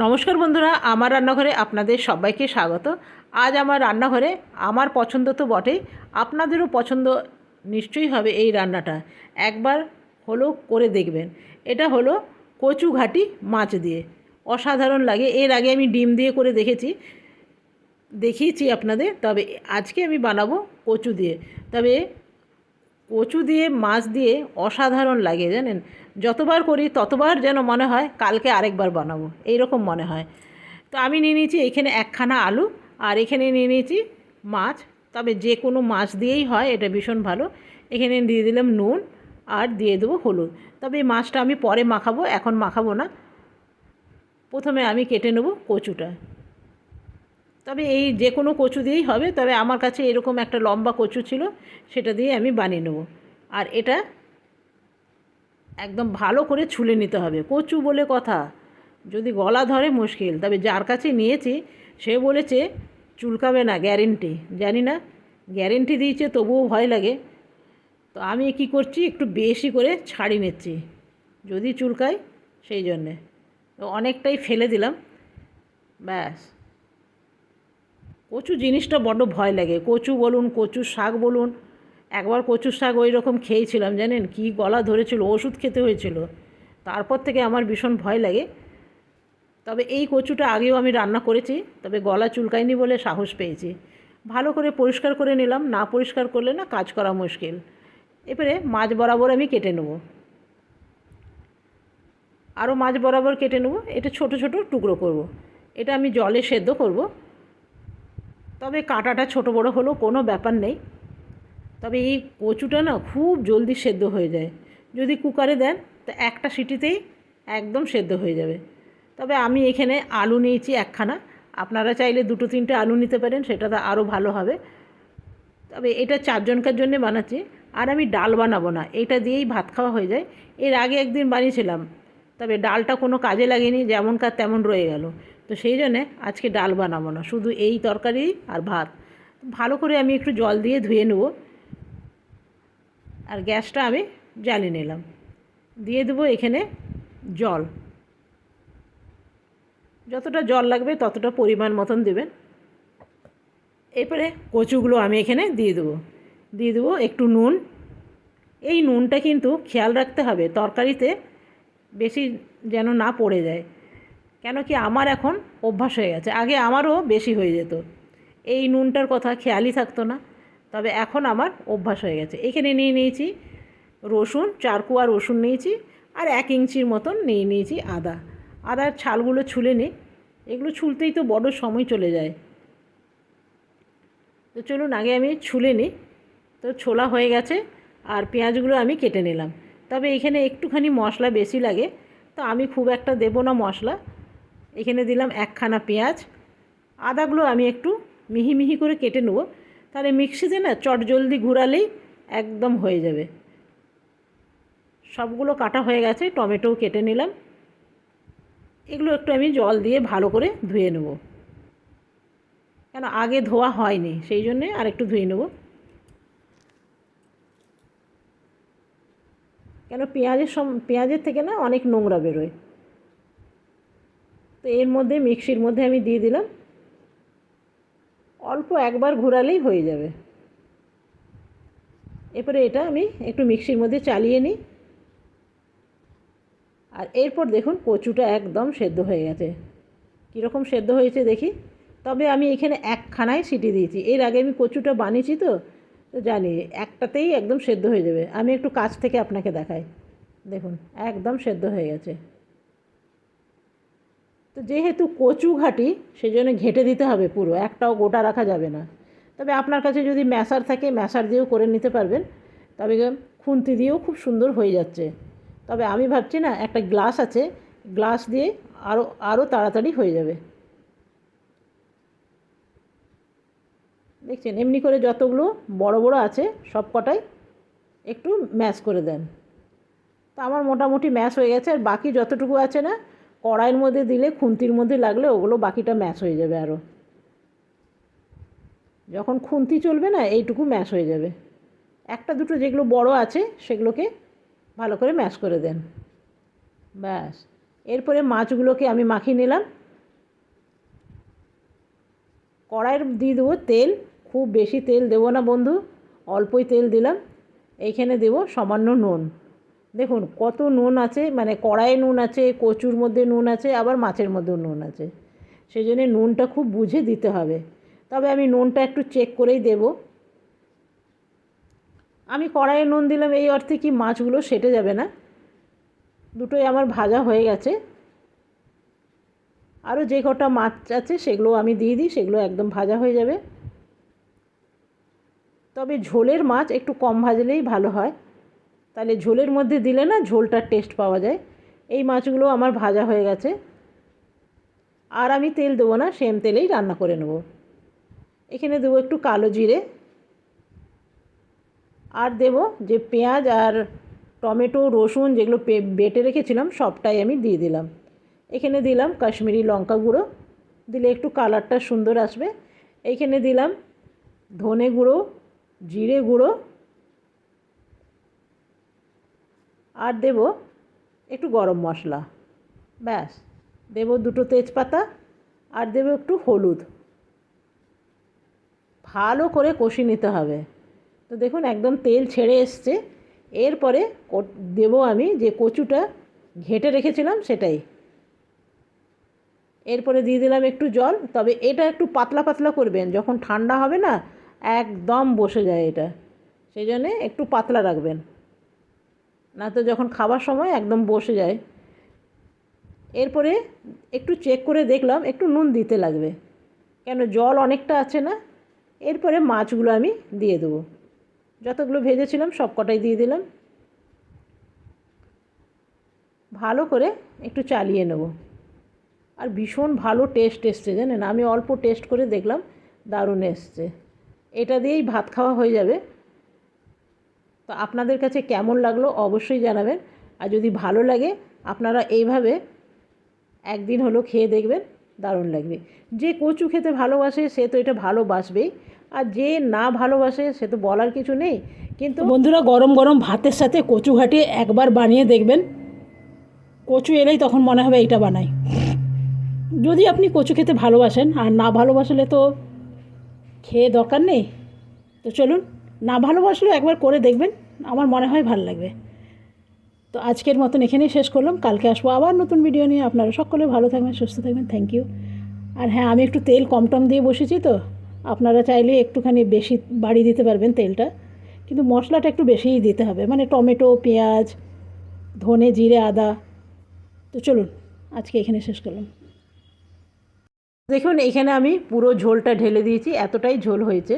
নমস্কার বন্ধুরা, আমার রান্নাঘরে আপনাদের সবাইকে স্বাগত। আজ আমার রান্নাঘরে আমার পছন্দ তো বটেই, আপনাদেরও পছন্দ নিশ্চয়ই হবে এই রান্নাটা। একবার হলো করে দেখবেন। এটা হলো কচু ঘাটি মাছ দিয়ে। অসাধারণ লাগে। এর আগে আমি ডিম দিয়ে করে দেখেছি, দেখিয়েছি আপনাদের। তবে আজকে আমি বানাবো কচু দিয়ে। তবে কচু দিয়ে, মাছ দিয়ে অসাধারণ লাগে জানেন? যতবার করি ততবার যেন মনে হয় কালকে আরেকবার বানাবো। এইরকম মনে হয়। তো আমি নিয়ে নিয়েছি এখানে একখানা আলু আর এখানে নিয়ে নিয়েছি মাছ। তবে যে কোনো মাছ দিয়েই হয়, এটা ভীষণ ভালো। এখানে দিয়ে দিলাম নুন আর দিয়ে দেবো হলুদ। তবে এই মাছটা আমি পরে মাখাবো, এখন মাখাবো না। প্রথমে আমি কেটে নেব কচুটা। তবে এই যে কোনো কচু দিয়েই হবে, তবে আমার কাছে এরকম একটা লম্বা কচু ছিল, সেটা দিয়ে আমি বানিয়ে নেব। আর এটা একদম ভালো করে ছুলে নিতে হবে। কচু বলে কথা, যদি গলা ধরে মুশকিল, তবে যার কাছে নিয়েছি, সে বলেছে, চুলকাবে না, গ্যারেন্টি। জানি না, গ্যারেন্টি দিয়েছে, তবুও ভয় লাগে। তো আমি কি করছি, একটু বেশি করে ছাড়ি নিচ্ছি, যদি চুলকায়, সেই জন্যে। তো অনেকটাই ফেলে দিলাম, ব্যাস। কচু জিনিসটা বড্ড ভয় লাগে। কচু বলুন কচুর শাক বলুন, একবার কচুর শাক ওই রকম খেয়েছিলাম, জানেন? কি গলা ধরেছিল, ওষুধ খেতে হয়েছিল। তারপর থেকে আমার ভীষণ ভয় লাগে। তবে এই কচুটা আগেও আমি রান্না করেছি, তবে গলা চুলকায়নি বলে সাহস পেয়েছি। ভালো করে পরিষ্কার করে নিলাম, না পরিষ্কার করলে না কাজ করা মুশকিল। এবারে মাছ বরাবর আমি কেটে নেব। আরও মাছ বরাবর কেটে নেব, এটা ছোট ছোট টুকরো করব। এটা আমি জলে সেদ্ধ করব। তবে কাঁটাটা ছোট বড় হলেও কোনো ব্যাপার নেই। তবে এই কচুটা না খুব জলদি সেদ্ধ হয়ে যায়। যদি কুকারে দেন, তো একটা সিটিতেই একদম সেদ্ধ হয়ে যাবে। তবে আমি এখানে আলু নিয়েছি একখানা। আপনারা চাইলে দুটো তিনটে আলু নিতে পারেন সেটা তো আরও ভালো হবে। তবে এটা চারজনকার জন্যে বানাচ্ছি। আর আমি ডাল বানাবো না, এটা দিয়েই ভাত খাওয়া হয়ে যায়। এর আগে একদিন বানিয়েছিলাম, তবে ডালটা কোনো কাজে লাগেনি, যেমনকার তেমন রয়ে গেল। তো সেই জন্যে আজকে ডাল বানাবো না, শুধু এই তরকারি আর ভাত। ভালো করে আমি একটু জল দিয়ে ধুয়ে নেব। আর গ্যাসটা আমি জ্বালিয়ে নিলাম। দিয়ে দেবো এখানে জল। যতটা জল লাগবে ততটা পরিমাণ মতন দেবেন। এরপরে কচুগুলো আমি এখানে দিয়ে দেবো। দিয়ে দেবো একটু নুন। এই নুনটা কিন্তু খেয়াল রাখতে হবে, তরকারিতে বেশি যেন না পড়ে যায়। কেন কি আমার এখন অভ্যাস হয়ে গেছে? আগে আমারও বেশি হয়ে যেত। এই নুনটার কথা খেয়ালই থাকতো না। তবে এখন আমার অভ্যাস হয়ে গেছে। এখানে নিয়ে নিয়েছি রসুন, চার কুয়া রসুন নিয়েছি আর এক ইঞ্চির মতন নিয়ে নিয়েছি আদা। আদার ছালগুলো ছুলে নিই এগুলো ছুলতেই তো বড় সময় চলে যায়। তো চলুন, আগে আমি ছুলে নিই তো ছোলা হয়ে গেছে আর পেঁয়াজগুলো আমি কেটে নিলাম। তবে এখানে একটুখানি মশলা বেশি লাগে। তো আমি খুব একটা দেবো না মশলা। এখানে দিলাম একখানা পেঁয়াজ। আদাগুলো আমি একটু মিহি মিহি করে কেটে নেব। তাহলে মিক্সিতে না চট জলদি ঘুরালেই একদম হয়ে যাবে। সবগুলো কাটা হয়ে গেছে, টমেটোও কেটে নিলাম। এগুলো একটু আমি জল দিয়ে ভালো করে ধুয়ে নেব। কেন আগে ধোয়া হয়নি, সেই জন্যে আর একটু ধুয়ে নেব। কেন পেঁয়াজের সম, পেঁয়াজের থেকে না অনেক নোংরা বেরোয়। তো এর মধ্যে মিক্সির মধ্যে আমি দিয়ে দিলাম। অল্প একবার ঘোরালেই হয়ে যাবে। এরপরে এটা আমি একটু মিক্সির মধ্যে চালিয়ে নিই। আর এরপর দেখুন কচুটা একদম সেদ্ধ হয়ে গেছে। কীরকম সেদ্ধ হয়েছে দেখি। তবে আমি এখানে একখানায় সিটি দিয়েছি। এর আগে আমি কচুটা বানিয়েছি তো তো জানি একটাতেই একদম সেদ্ধ হয়ে যাবে। আমি একটু কাছ থেকে আপনাকে দেখাই। দেখুন, একদম সেদ্ধ হয়ে গেছে। তো যেহেতু কচু ঘাটি সেই জন্য ঘেঁটে দিতে হবে পুরো, একটাও গোটা রাখা যাবে না। তবে আপনার কাছে যদি ম্যাশার থাকে ম্যাশার দিয়েও করে নিতে পারবেন। তবে খুন্তি দিয়েও খুব সুন্দর হয়ে যাচ্ছে। তবে আমি ভাবছি না, একটা গ্লাস আছে, গ্লাস দিয়ে আরও আরও তাড়াতাড়ি হয়ে যাবে। দেখছেন, এমনি করে যতগুলো বড় বড় আছে, সব কটাই একটু ম্যাশ করে দেন। তো আমার মোটামুটি ম্যাশ হয়ে গেছে, আর বাকি যতটুকু আছে না কড়াইয়ের মধ্যে দিলে, খুন্তির মধ্যে লাগলে ওগুলো বাকিটা ম্যাশ হয়ে যাবে আরও যখন খুন্তি চলবে না, এইটুকু ম্যাশ হয়ে যাবে। একটা দুটো যেগুলো বড় আছে, সেগুলোকে ভালো করে ম্যাশ করে দেন। ব্যাস। এরপরে মাছগুলোকে আমি মাখিয়ে নিলাম। কড়াইয়ের দিয়ে দেবো তেল। খুব বেশি তেল দেবো না বন্ধু, অল্পই তেল দিলাম। এইখানে দেবো সামান্য নুন। দেখুন, কত নুন আছে মানে কড়াইয়ে নুন আছে, কচুর মধ্যে নুন আছে, আবার মাছের মধ্যেও নুন আছে। সেই জন্যে নুনটা খুব বুঝে দিতে হবে। তবে আমি নুনটা একটু চেক করেই দেব। আমি কড়াইয়ে নুন দিলাম, এই অর্থে কি মাছগুলো সেটে যাবে না? দুটোই আমার ভাজা হয়ে গেছে। আরও যে কটা মাছ আছে সেগুলো আমি দিয়ে দিই, সেগুলো একদম ভাজা হয়ে যাবে। তবে ঝোলের মাছ একটু কম ভাজলেই ভালো হয়। তাহলে ঝোলের মধ্যে দিলে না ঝোলটার টেস্ট পাওয়া যায়। এই মাছগুলো আমার ভাজা হয়ে গেছে। আর আমি তেল দেবো না, সেম তেলেই রান্না করে নেব। এখানে দেবো একটু কালো জিরে। আর দেব যে পেঁয়াজ আর টমেটো, রসুন যেগুলো বেটে রেখেছিলাম, সবটাই আমি দিয়ে দিলাম। এখানে দিলাম কাশ্মীরি লঙ্কা গুঁড়ো। দিলে একটু কালারটা সুন্দর আসবে। এইখানে দিলাম ধনে গুঁড়ো, জিরে গুঁড়ো আর দেব একটু গরম মশলা। ব্যাস, দেব দুটো তেজপাতা আর দেব একটু হলুদ। ভালো করে কষি নিতে হবে। তো দেখুন, একদম তেল ছেড়ে এসছে। এরপরে দেব আমি যে কচুটা ঘেটে রেখেছিলাম সেটাই। এরপরে দিয়ে দিলাম একটু জল, তবে এটা একটু পাতলা পাতলা করবেন, যখন ঠান্ডা হবে না, একদম বসে যায় এটা। সেই জন্যে একটু পাতলা রাখবেন। না তো যখন খাবার সময় একদম বসে যায়। এরপরে একটু চেক করে দেখলাম, একটু নুন দিতে লাগবে। কেন জল অনেকটা আছে না? এরপরে মাছগুলো আমি দিয়ে দেবো। যতগুলো ভেজেছিলাম সব কটাই দিয়ে দিলাম। ভালো করে একটু চালিয়ে নেব। আর ভীষণ ভালো টেস্ট এসছে, জানেন? আমি অল্প টেস্ট করে দেখলাম, দারুণ এসছে। এটা দিয়েই ভাত খাওয়া হয়ে যাবে। তো আপনাদের কাছে কেমন লাগল অবশ্যই জানাবেন। আর যদি ভালো লাগে, আপনারা এইভাবে একদিন হলো খেয়ে দেখবেন, দারুণ লাগবে। যে কচু খেতে ভালোবাসে, সে তো এটা ভালোবাসবেই। আর যে না ভালোবাসে, সে তো বলার কিছু নেই। কিন্তু বন্ধুরা, গরম গরম ভাতের সাথে কচু ঘাটিয়ে একবার বানিয়ে দেখবেন। কচু এলেই তখন মনে হবে এইটা বানাই। যদি আপনি কচু খেতে ভালোবাসেন, আর না ভালোবাসলে তো খেয়ে দরকার নেই। তো চলুন না ভালোবাসলেও একবার করে দেখবেন, আমার মনে হয় ভালো লাগবে। তো আজকের মতন এখানেই শেষ করলাম, কালকে আসব আবার নতুন ভিডিও নিয়ে, আপনারা সকলে ভালো থাকবেন, সুস্থ থাকবেন থ্যাংক ইউ আর হ্যাঁ আমি একটু তেল কম টম দিয়ে বসেছি তো, আপনারা চাইলে একটুখানি বেশি বাড়িয়ে দিতে পারবেন তেলটা, কিন্তু মশলাটা একটু বেশিই দিতে হবে মানে টমেটো, পেঁয়াজ, ধনে জিরে, আদা, তো চলুন, আজকে এখানে শেষ করলাম। দেখুন, এখানে আমি পুরো ঝোলটা ঢেলে দিয়েছি, এতটাই ঝোল হয়েছে।